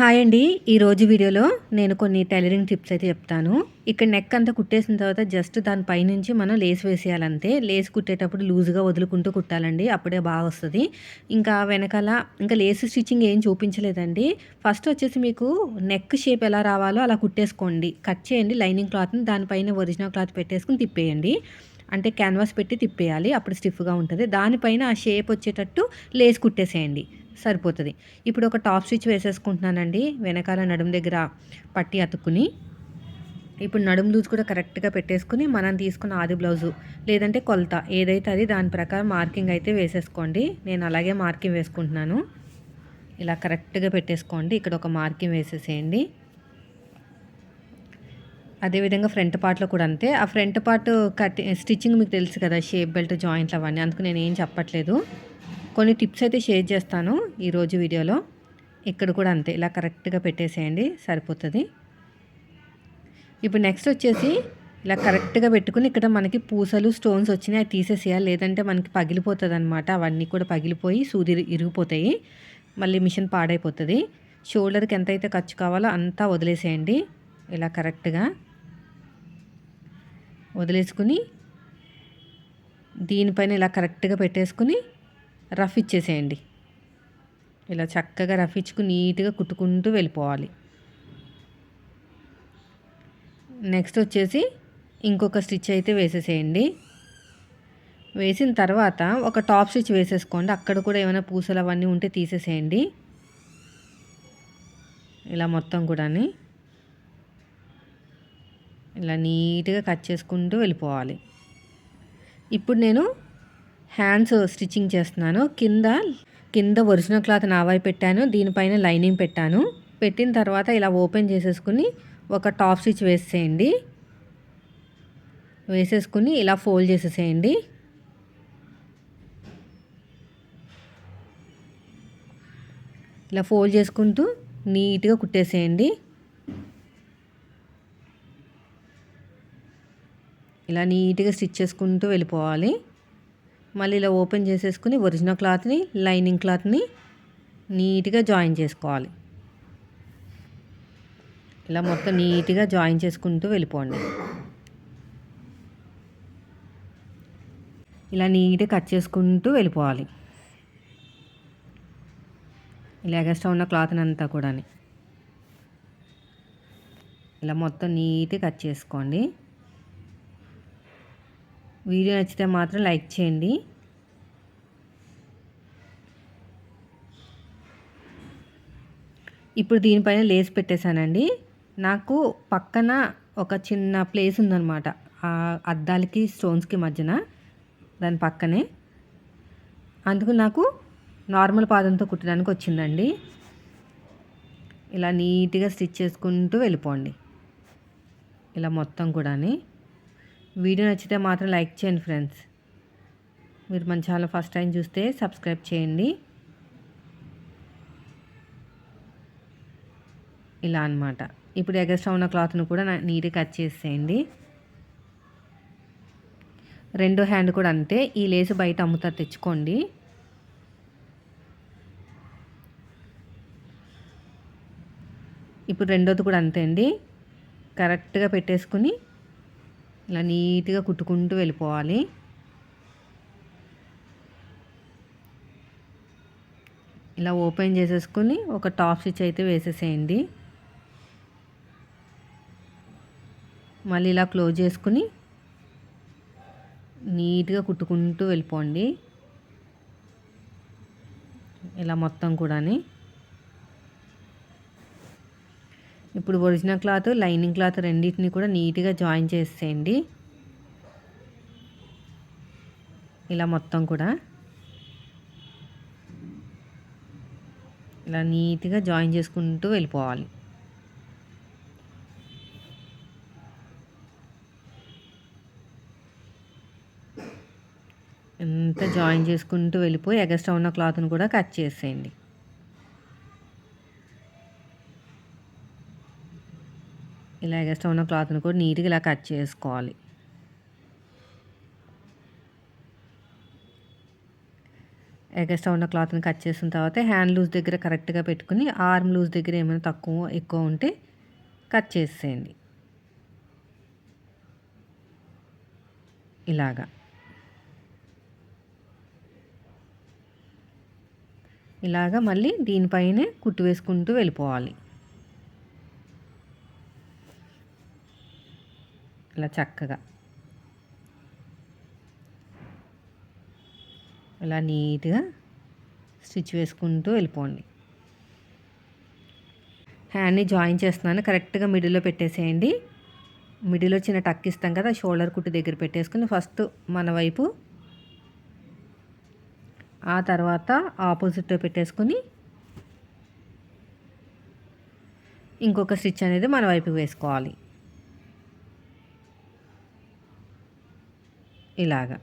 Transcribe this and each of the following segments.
Hi అండి. ఈరోజు వీడియోలో నేను కొన్ని టైలరింగ్ టిప్స్ అయితే చెప్తాను. ఇక్కడ నెక్ అంతా కుట్టేసిన తర్వాత జస్ట్ దాని పైనుంచి మనం లేస్ వేసేయాలంతే. లేస్ కుట్టేటప్పుడు లూజ్గా వదులుకుంటూ కుట్టాలండి. అప్పుడే బాగా వస్తుంది. ఇంకా వెనకాల ఇంకా లేస్ స్టిచ్చింగ్ ఏం చూపించలేదండి. ఫస్ట్ వచ్చేసి మీకు నెక్ షేప్ ఎలా రావాలో అలా కుట్టేసుకోండి. కట్ చేయండి లైనింగ్ క్లాత్ని. దానిపైన ఒరిజినల్ క్లాత్ పెట్టేసుకుని తిప్పేయండి. అంటే క్యాన్వాస్ పెట్టి తిప్పేయాలి. అప్పుడు స్టిఫ్గా ఉంటుంది. దానిపైన ఆ షేప్ వచ్చేటట్టు లేస్ కుట్టేసేయండి. సరిపోతుంది. ఇప్పుడు ఒక టాప్ స్టిచ్ వేసేసుకుంటున్నానండి. వెనకాల నడుము దగ్గర పట్టి అతుక్కుని ఇప్పుడు నడుము లూజ్ కూడా కరెక్ట్గా పెట్టేసుకుని మనం తీసుకున్న ఆది బ్లౌజు లేదంటే కొలత ఏదైతే అది దాని ప్రకారం మార్కింగ్ అయితే వేసేసుకోండి. నేను అలాగే మార్కింగ్ వేసుకుంటున్నాను. ఇలా కరెక్ట్గా పెట్టేసుకోండి. ఇక్కడ ఒక మార్కింగ్ వేసేసేయండి. అదేవిధంగా ఫ్రంట్ పార్ట్లో కూడా అంతే. ఆ ఫ్రంట్ పార్ట్ కట్ స్టిచ్చింగ్ మీకు తెలుసు కదా షేప్ బెల్ట్ జాయింట్లు అవన్నీ. అందుకు నేను ఏం చెప్పట్లేదు. కొన్ని టిప్స్ అయితే షేర్ చేస్తాను ఈరోజు వీడియోలో. ఇక్కడ కూడా అంతే ఇలా కరెక్ట్గా పెట్టేసేయండి సరిపోతుంది. ఇప్పుడు నెక్స్ట్ వచ్చేసి ఇలా కరెక్ట్గా పెట్టుకుని ఇక్కడ మనకి పూసలు స్టోన్స్ వచ్చినాయి అవి తీసేసేయాలి. లేదంటే మనకి పగిలిపోతుంది అనమాట అవన్నీ కూడా పగిలిపోయి సూది ఇరిగిపోతాయి. మళ్ళీ మిషన్ పాడైపోతుంది. షోల్డర్కి ఎంతైతే ఖర్చు కావాలో అంతా వదిలేసేయండి ఇలా కరెక్ట్గా. వదిలేసుకుని దీనిపైన ఇలా కరెక్ట్గా పెట్టేసుకుని రఫ్ ఇచ్చేసేయండి. ఇలా చక్కగా రఫ్ ఇచ్చుకుని నీట్గా కుట్టుకుంటూ వెళ్ళిపోవాలి. నెక్స్ట్ వచ్చేసి ఇంకొక స్టిచ్ అయితే వేసేసేయండి. వేసిన తర్వాత ఒక టాప్ స్టిచ్ వేసేసుకోండి. అక్కడ కూడా ఏమైనా పూసలు అవన్నీ ఉంటే తీసేసేయండి. ఇలా మొత్తం కూడా ఇలా నీట్గా కట్ చేసుకుంటూ వెళ్ళిపోవాలి. ఇప్పుడు నేను హ్యాండ్స్ స్టిచ్చింగ్ చేస్తున్నాను. కింద కింద ఒరిజినల్ క్లాత్ నావాయి పెట్టాను. దీనిపైన లైనింగ్ పెట్టాను. పెట్టిన తర్వాత ఇలా ఓపెన్ చేసేసుకుని ఒక టాప్ స్టిచ్ వేసేయండి. వేసేసుకుని ఇలా ఫోల్డ్ చేసేసేయండి. ఇలా ఫోల్డ్ చేసుకుంటూ నీట్గా కుట్టేసేయండి. ఇలా నీట్గా స్టిచ్ చేసుకుంటూ వెళ్ళిపోవాలి. మళ్ళీ ఇలా ఓపెన్ చేసేసుకుని ఒరిజినల్ క్లాత్ని లైనింగ్ క్లాత్ని నీట్గా జాయిన్ చేసుకోవాలి. ఇలా మొత్తం నీట్గా జాయిన్ చేసుకుంటూ వెళ్ళిపోండి. ఇలా నీట్గా కట్ చేసుకుంటూ వెళ్ళిపోవాలి. ఇలా ఎగస్ట్రా ఉన్న క్లాత్ని అంతా కూడా ఇలా మొత్తం నీట్గా కట్ చేసుకోండి. వీడియో నచ్చితే మాత్రం లైక్ చేయండి. ఇప్పుడు దీనిపైన లేస్ పెట్టేశానండి. నాకు పక్కన ఒక చిన్న ప్లేస్ ఉందన్నమాట. ఆ అద్దాలకి స్టోన్స్కి మధ్యన. దాని పక్కనే. అందుకు నాకు నార్మల్ పాదంతో కుట్టడానికి వచ్చిందండి. ఇలా నీట్గా స్టిచ్ చేసుకుంటూ వెళ్ళిపోండి. ఇలా మొత్తం కూడా వీడియో నచ్చితే మాత్రం లైక్ చేయండి ఫ్రెండ్స్. మీరు మన ఛానల్ ఫస్ట్ టైం చూస్తే సబ్స్క్రైబ్ చేయండి. ఇలా అనమాట ఇప్పుడు ఎగస్ట్రా ఉన్న క్లాత్ను కూడా నీట్గా కట్ చేసేయండి. రెండో హ్యాండ్ కూడా అంతే. ఈ లేసు బయట అమ్ముతారు తెచ్చుకోండి. ఇప్పుడు రెండోది కూడా అంతే అండి. కరెక్ట్గా పెట్టేసుకుని ఇలా నీట్గా కుట్టుకుంటూ వెళ్ళిపోవాలి. ఇలా ఓపెన్ చేసేసుకుని ఒక టాప్ స్టిచ్ అయితే వేసేసేయండి. మళ్ళీ ఇలా క్లోజ్ చేసుకుని నీట్గా కుట్టుకుంటూ వెళ్ళిపోండి. ఇలా మొత్తం కూడా ఇప్పుడు ఒరిజినల్ క్లాత్ లైనింగ్ క్లాత్ రెండింటిని కూడా నీట్గా జాయిన్ చేసేయండి. ఇలా మొత్తం కూడా. ఇలా నీట్గా జాయిన్ చేసుకుంటూ వెళ్ళిపోవాలి. ఎంత జాయిన్ చేసుకుంటూ వెళ్ళిపోయి ఎగస్ట్రా ఉన్న క్లాత్ని కూడా కట్ చేసేయండి. ఇలా ఎగస్ట్రా ఉన్న క్లాత్ని కూడా నీట్గా ఇలా కట్ చేసుకోవాలి. ఎగస్ట్రా ఉన్న క్లాత్ని కట్ చేసిన తర్వాత హ్యాండ్ లూజ్ దగ్గర కరెక్ట్గా పెట్టుకుని ఆర్మ్ లూజ్ దగ్గర ఏమైనా తక్కువ ఎక్కువ ఉంటే కట్ చేసేయండి. ఇలాగా. ఇలాగా మళ్ళీ దీనిపైనే కుట్టు వేసుకుంటూ వెళ్ళిపోవాలి. ఇలా చక్కగా. ఇలా నీట్గా స్టిచ్ వేసుకుంటూ వెళ్ళిపోండి. హ్యాండ్ని జాయిన్ చేస్తున్నాను. కరెక్ట్గా మిడిల్లో పెట్టేసేయండి. మిడిల్లో చిన్న టక్ ఇస్తాం కదా షోల్డర్ కుట్టు దగ్గర పెట్టేసుకుని ఫస్ట్ మన వైపు ఆ తర్వాత ఆపోజిట్లో పెట్టేసుకుని ఇంకొక స్టిచ్ అనేది మన వైపు వేసుకోవాలి. ఇలాగా.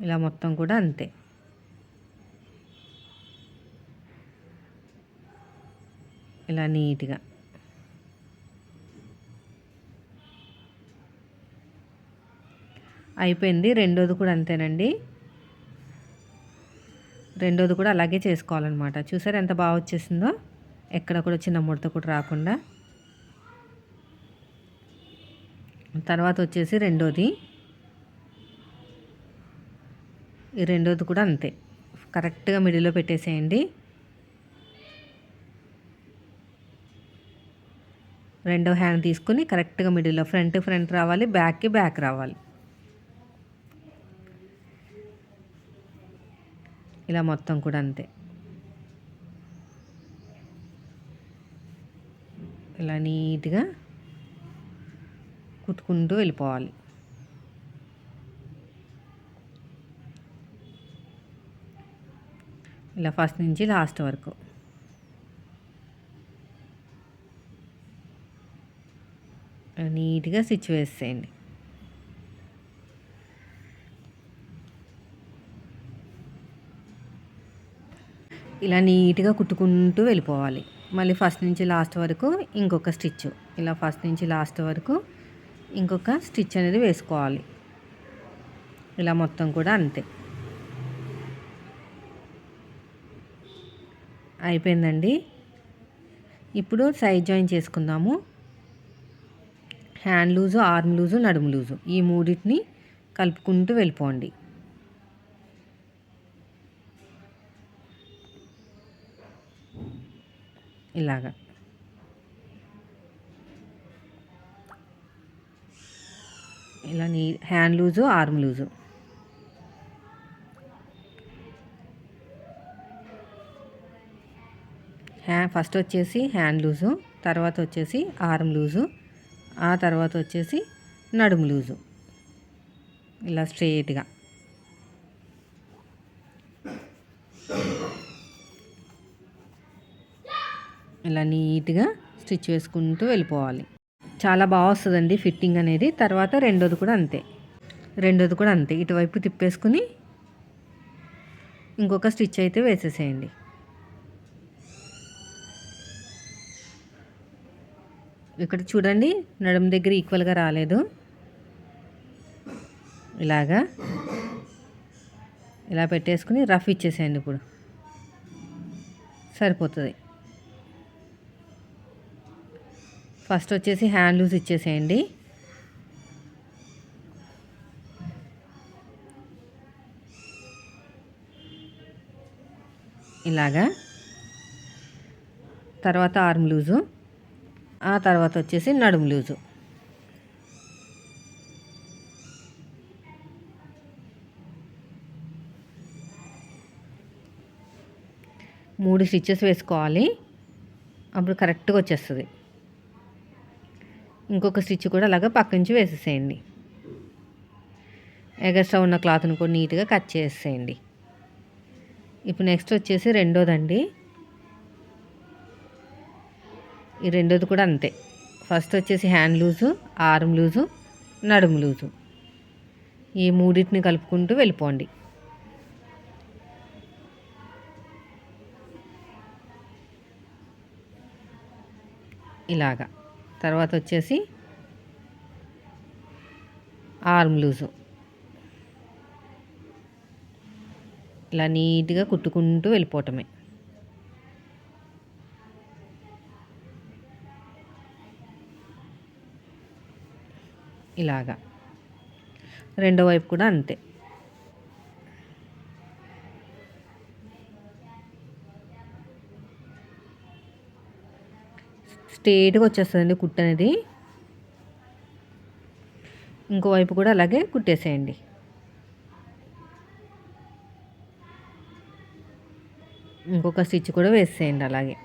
ఇలా మొత్తం కూడా అంతే. ఇలా నీట్గా. అయిపోయింది. రెండోది కూడా అంతేనండి. రెండోది కూడా అలాగే చేసుకోవాలన్నమాట. చూసారు ఎంత బాగా వచ్చేసిందో? ఎక్కడ కూడా చిన్న ముడత కూడా రాకుండా. తర్వాత వచ్చేసి రెండోది. ఈ రెండోది కూడా అంతే. కరెక్ట్గా మిడిల్లో పెట్టేసేయండి. రెండో హ్యాండ్ తీసుకుని కరెక్ట్గా మిడిల్లో ఫ్రంట్ ఫ్రంట్ రావాలి బ్యాక్కి బ్యాక్ రావాలి. ఇలా మొత్తం కూడా అంతే. ఇలా నీట్గా కుట్టుకుంటూ వెళ్ళిపోవాలి. ఇలా ఫస్ట్ నుంచి లాస్ట్ వరకు. నీట్గా స్టిచ్ వేసేయండి. ఇలా నీట్గా కుట్టుకుంటూ వెళ్ళిపోవాలి. మళ్ళీ ఫస్ట్ నుంచి లాస్ట్ వరకు ఇంకొక స్టిచ్. ఇలా ఫస్ట్ నుంచి లాస్ట్ వరకు ఇంకొక స్టిచ్ అనేది వేసుకోవాలి. ఇలా మొత్తం కూడా అంతే. అయిపోయిందండి. ఇప్పుడు సైడ్ జాయిన్ చేసుకుందాము. హ్యాండ్ లూజు ఆర్మ్ లూజు నడుము లూజు ఈ మూడింటిని కలుపుకుంటూ వెళ్ళిపోండి. ఇలాగా. ఇలా నీ హ్యాండ్ లూజు ఆర్మ్ లూజు. హ్యా ఫస్ట్ వచ్చేసి హ్యాండ్ లూజు తర్వాత వచ్చేసి ఆర్మ్ లూజు ఆ తర్వాత వచ్చేసి నడుము లూజు. ఇలా స్ట్రేట్గా ఇలా నీట్గా స్టిచ్ వేసుకుంటూ వెళ్ళిపోవాలి. చాలా బాగా వస్తుందండి ఫిట్టింగ్ అనేది. తర్వాత రెండోది కూడా అంతే. రెండోది కూడా అంతే. ఇటువైపు తిప్పేసుకుని ఇంకొక స్టిచ్ అయితే వేసేసేయండి. ఇక్కడ చూడండి నడుము దగ్గర ఈక్వల్గా రాలేదు. ఇలాగా. ఇలా పెట్టేసుకుని రఫ్ ఇచ్చేసేయండి ఇప్పుడు. సరిపోతుంది. ఫస్ట్ వచ్చేసి హ్యాండ్ లూజ్ ఇచ్చేసేయండి. ఇలాగా. తర్వాత ఆర్మ్ లూజు. ఆ తర్వాత వచ్చేసి నడుము లూజు. మూడు స్టిచ్చెస్ వేసుకోవాలి. అప్పుడు కరెక్ట్గా వచ్చేస్తుంది. ఇంకొక స్టిచ్ కూడా అలాగా పక్క నుంచి వేసేసేయండి. ఎగస్ట్రా ఉన్న క్లాత్ని కూడా నీట్గా కట్ చేసేయండి ఇప్పుడు నెక్స్ట్ వచ్చేసి రెండోదండి. ఈ రెండోది కూడా అంతే. ఫస్ట్ వచ్చేసి హ్యాండ్ లూజు ఆర్మ్ లూజు నడుము లూజు. ఈ మూడింటిని కలుపుకుంటూ వెళ్ళిపోండి. ఇలాగా. తర్వాత వచ్చేసి ఆర్మ్ లూజు. ఇలా నీట్గా కుట్టుకుంటూ వెళ్ళిపోవటమే. ఇలాగా. రెండో వైపు కూడా అంతే. స్ట్రేట్గా వచ్చేస్తుందండి కుట్టు అనేది. ఇంకోవైపు కూడా అలాగే కుట్టేసేయండి. ఇంకొక స్టిచ్ కూడా వేసేయండి అలాగే.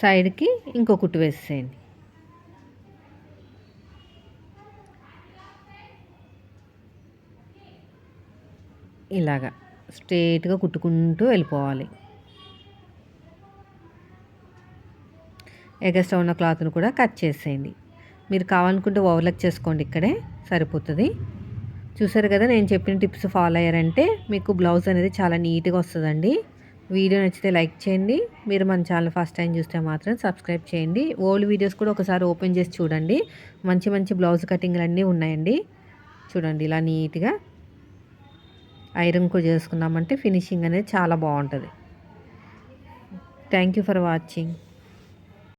సైడ్కి ఇంకో కుట్టు వేసేయండి. ఇలాగా. స్ట్రేట్గా కుట్టుకుంటూ వెళ్ళిపోవాలి. ఎగస్ట్రా ఉన్న క్లాత్ను కూడా కట్ చేసేయండి. మీరు కావాలనుకుంటే ఓవర్లక్ చేసుకోండి ఇక్కడే సరిపోతుంది. చూసారు కదా నేను చెప్పిన టిప్స్ ఫాలో అయ్యారంటే మీకు బ్లౌజ్ అనేది చాలా నీట్గా వస్తుందండి. వీడియో నచ్చితే లైక్ చేయండి. మీరు మన ఛానల్ ఫస్ట్ టైం చూస్తే మాత్రం సబ్స్క్రైబ్ చేయండి. ఓల్డ్ వీడియోస్ కూడా ఒకసారి ఓపెన్ చేసి చూడండి. మంచి మంచి బ్లౌజ్ కటింగ్లు అన్నీ ఉన్నాయండి. చూడండి ఇలా నీట్గా ఐరన్కు చేసుకున్నామంటే ఫినిషింగ్ అనేది చాలా బాగుంటుంది. Thank you for watching